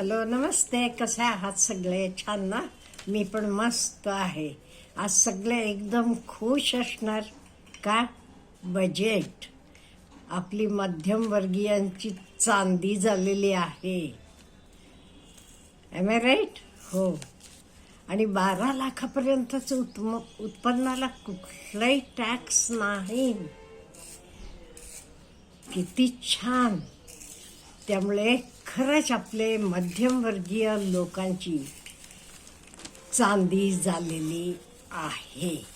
Hello नमस्ते कसे आहात सगळे? छान ना? मी पण मस्त आहे. आज सगळे एकदम खुश असणार का? बजेट आपली मध्यमवर्गीयांची चांदी झालेली आहे. एम राईट हो. आणि बारा लाखापर्यंतचं उत्म उत्पन्नाला कुठलाही टॅक्स नाही. किती छान. त्यामुळे खरंच आपले मध्यमवर्गीय लोकांची चांदी झालेली आहे.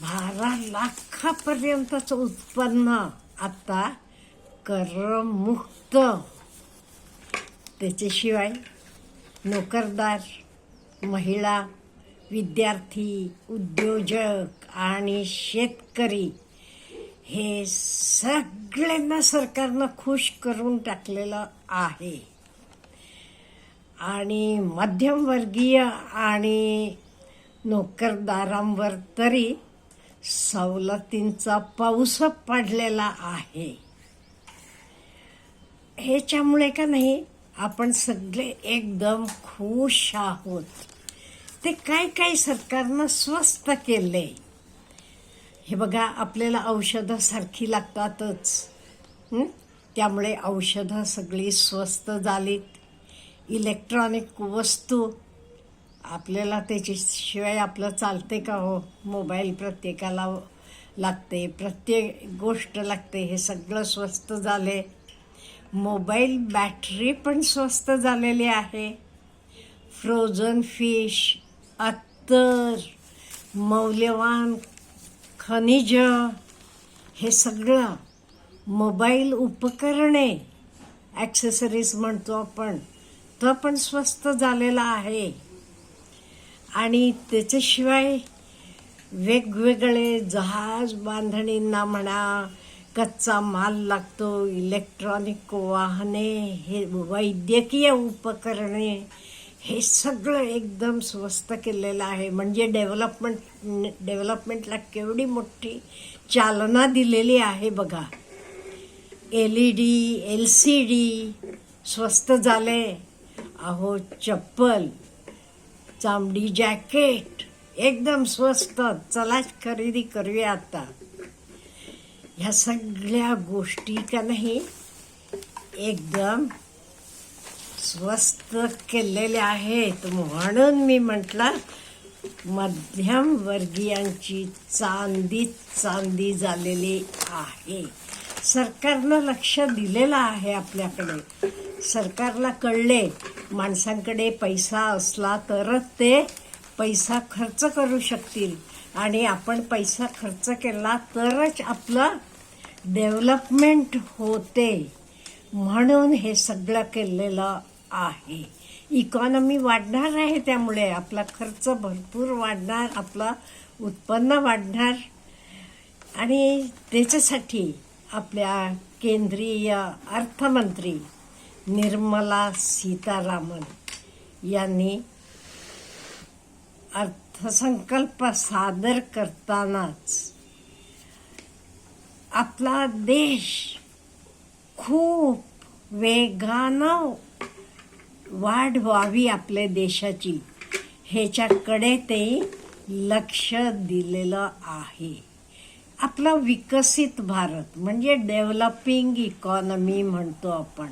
बारा लाखापर्यंतचं उत्पन्न आता करमुक्त. त्याच्याशिवाय नोकरदार महिला विद्यार्थी उद्योजक आणि शेतकरी हे सगळ्यांना सरकारनं खुश करून टाकलेलं आहे. आणि मध्यमवर्गीय आणि नोकरदारांवर तरी सवलतींचा पाऊस पडलेला आहे. ह्याच्यामुळे का नाही आपण सगळे एकदम खुश आहोत. ते काय काय सरकारनं स्वस्त केले हे बघा आपल्याला औषधं सारखी लागतातच. त्यामुळे औषधं सगळी स्वस्त झालीत. इलेक्ट्रॉनिक वस्तू आपल्याला त्याच्याशिवाय आपलं चालते का हो? मोबाईल प्रत्येकाला लागते प्रत्येक गोष्ट लागते हे सगळं स्वस्त झाले मोबाईल बॅटरी पण स्वस्त झालेली आहे. फ्रोझन फिश अत्तर मौल्यवान खनिज हे सगळं मोबाईल उपकरणे ॲक्सेसरीज म्हणतो आपण तो पण स्वस्त झालेला आहे. आणि त्याच्याशिवाय वेगवेगळे जहाज बांधणींना म्हणा कच्चा माल लागतो इलेक्ट्रॉनिक वाहने हे वैद्यकीय उपकरणे हे सगळं एकदम स्वस्त केलेलं आहे. म्हणजे डेव्हलपमेंट डेव्हलपमेंटला केवढी मोठी चालना दिलेली आहे बघा. L E D L C D स्वस्त झाले. अहो चप्पल चामडी जॅकेट एकदम स्वस्त. चलाच खरेदी करूया आता. ह्या सगळ्या गोष्टी का नाही एकदम स्वस्त केलेले आहेत म्हणून मी म्हटलं मध्यम वर्गीयांची चांदी चांदी झालेली आहे. सरकारनं लक्ष दिलेलं आहे आपल्याकडे. सरकारला कळले माणसांकडे पैसा असला तरच ते पैसा खर्च करू शकतील. आणि आपण पैसा खर्च केला तरच आपलं डेव्हलपमेंट होते. म्हणून हे सगळं केलेलं आहे. इकॉनॉमी वाढणार आहे त्यामुळे आपला खर्च भरपूर वाढणार आपला उत्पन्न वाढणार. आणि त्याच्यासाठी आपल्या केंद्रीय अर्थमंत्री निर्मला सीतारामन यांनी अर्थसंकल्प सादर करतानाच आपला देश खूप वेगानं वाढ व्हावी आपल्या देशाची. ह्याच्याकडे ते लक्ष दिलेलं आहे. आपला विकसित भारत म्हणजे डेव्हलपिंग इकॉनॉमी म्हणतो आपण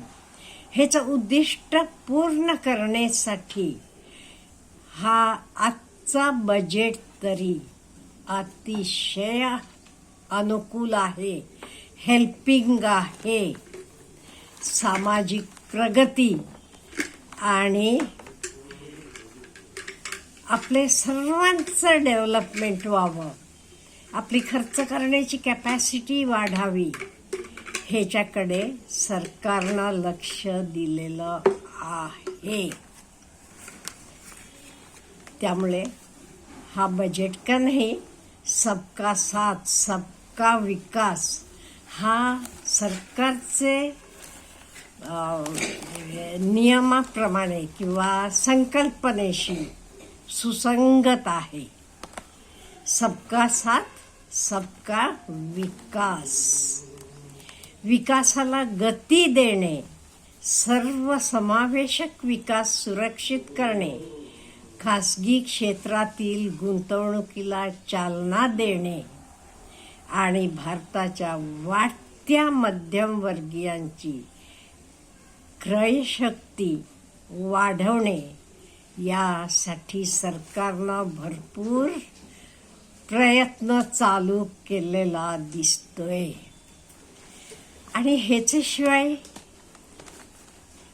ह्याचं उद्दिष्ट पूर्ण करण्यासाठी हा आजचा बजेट तरी अतिशय अनुकूल आहे हेल्पिंग आहे. सामाजिक प्रगती आणि आपले सर्वांचं डेव्हलपमेंट व्हावं. आपली खर्च करण्याची कॅपॅसिटी वाढावी. ह्याच्याकडे सरकारनं लक्ष दिलेलं आहे. त्यामुळे हा बजेट का नाही सबका साथ सबका विकास हा सरकारचे नियमाप्रमाणे किंवा संकल्पनेशी सुसंगत आहे. सबका साथ सबका विकास. विकासाला गती देणे सर्वसमावेशक विकास सुरक्षित करणे खासगी क्षेत्रातील गुंतवणुकीला चालना देणे आणि भारताच्या वाढत्या मध्यमवर्गीयांची क्रयशक्ती वाढवणे यासाठी सरकारनं भरपूर प्रयत्न चालू केलेला दिसतोय. आणि ह्याच्याशिवाय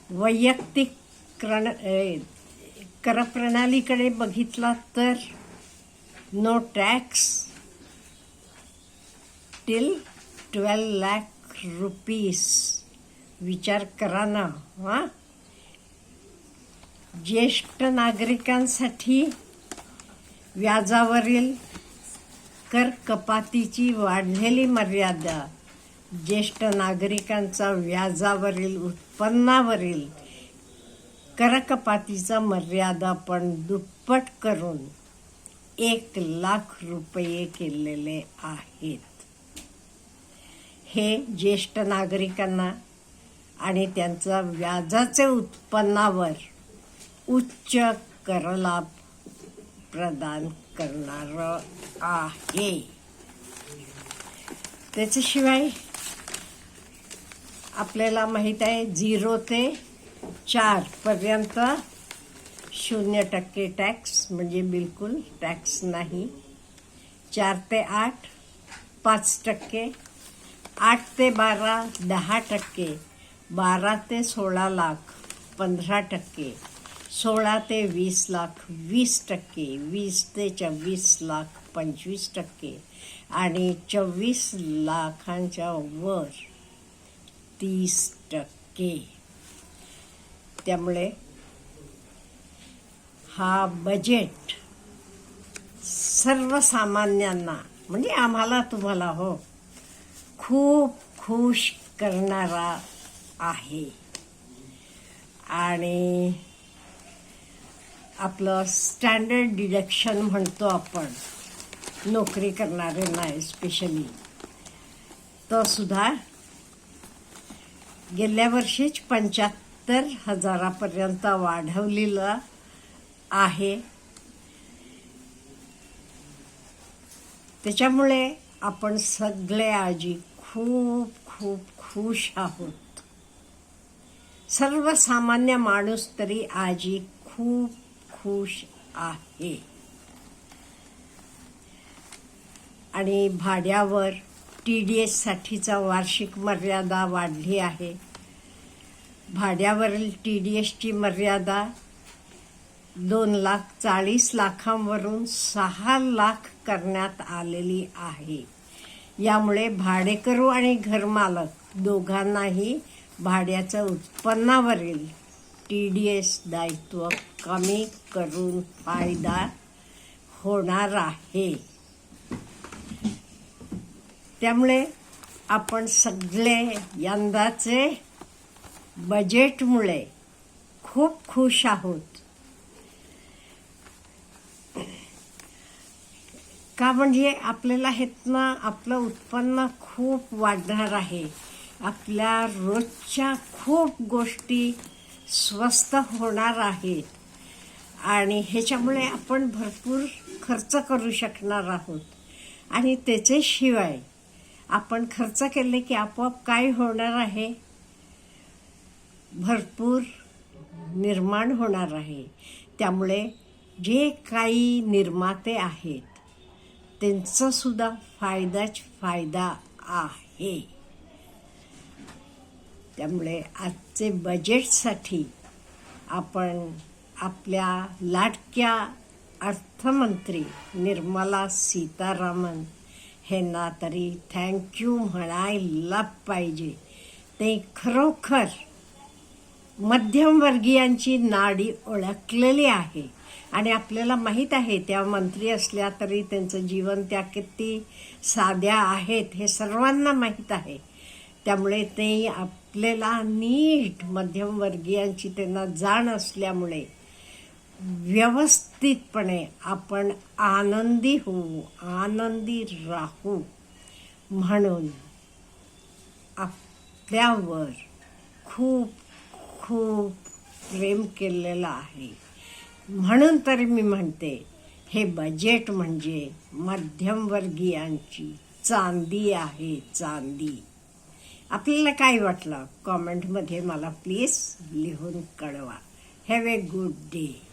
वैयक्तिक क्रण करप्रणालीकडे बघितला तर no tax till twelve lakh rupees विचार करा ना हां? ज्येष्ठ नागरिकांसाठी व्याजावरील कर कपातीची वाढलेली मर्यादा ज्येष्ठ नागरिकांचा व्याजावरील उत्पन्नावरील करकपातीचा मर्यादा पण दुप्पट करून एक लाख रुपये केलेले आहेत. हे ज्येष्ठ नागरिकांना आणि त्यांचा व्याजाचे उत्पन्नावर उच्च करलाभ प्रदान करणार आहे. त्याच्याशिवाय आपल्याला माहीत आहे झिरो ते चार पर्यंत शून्य टक्के टॅक्स म्हणजे बिलकुल टॅक्स नाही. चार ते आठ पाच टक्के. आठ ते बारा दहा टक्के. बारा ते सोळा लाख पंधरा टक्के सोळा ते वीस लाख वीस टक्के वीस ते चव्वीस लाख पंचवीस टक्के आणि चोवीस लाखांच्या वर तीस टक्के. त्यामुळे हा बजेट सर्वसामान्यांना म्हणजे आम्हाला तुम्हाला हो खूप खुश करणारा आहे. आणि आपलं स्टँडर्ड डिडक्शन म्हणतो आपण. नोकरी करणाऱ्यांना स्पेशली तो सुद्धा गेल्या वर्षीच पंच्याहत्तर हजारापर्यंत वाढवलेलं आहे. त्याच्यामुळे आपण सगळे आजी खूप खूप खुश आहोत. सर्वसामान्य माणूस तरी आजी खूप खुश आहे. आणि भाड्यावर टी डी एससाठीचा वार्षिक मर्यादा वाढली आहे. भाड्यावरील टी डी एसची मर्यादा दोन लाख चाळीस लाखांवरून सहा लाख करण्यात आलेली आहे. यामुळे भाडेकरू आणि घरमालक दोघांनाही भाड्याचं उत्पन्नावरील टी डी एस दायित्व कमी करून फायदा होणार आहे. त्यामुळे आपण सगळे यंदाचे बजेटमुळे खूप खुश आहोत. का म्हणजे आपल्याला ह्यातनं आपलं उत्पन्न खूप वाढणार आहे? आपल्या रोजच्या खूप गोष्टी स्वस्त होणार आहेत. आणि ह्याच्यामुळे आपण भरपूर खर्च करू शकणार आहोत. आणि त्याच्याशिवाय आपण खर्च केले की आपोआप काय होणार आहे? भरपूर निर्माण होणार आहे. त्यामुळे जे काही निर्माते आहेत त्यांचासुद्धा फायदाच फायदा आहे. त्यामुळे आजचे बजेटसाठी आपण आपल्या लाडक्या अर्थमंत्री निर्मला सीतारामन ह्यांना तरी थँक्यू म्हणायला पाहिजे. ते खरोखर मध्यमवर्गीयांची नाडी ओळखलेली आहे. आणि आपल्याला माहीत आहे त्या मंत्री असल्या तरी त्यांचं जीवन त्या किती साध्या आहेत हे सर्वांना माहीत आहे. त्यामुळे ते आप आपल्याला नीट मध्यमवर्गीयांची त्यांना जाण असल्यामुळे व्यवस्थितपणे आपण आनंदी होऊ आनंदी राहू म्हणून आपल्यावर खूप खूप प्रेम केलेलं आहे. म्हणून तरी मी म्हणते हे बजेट म्हणजे मध्यमवर्गीयांची चांदी आहे चांदी. आपल्याला काय वाटलं? कॉमेंटमध्ये मला प्लीज लिहून कळवा. Have a good day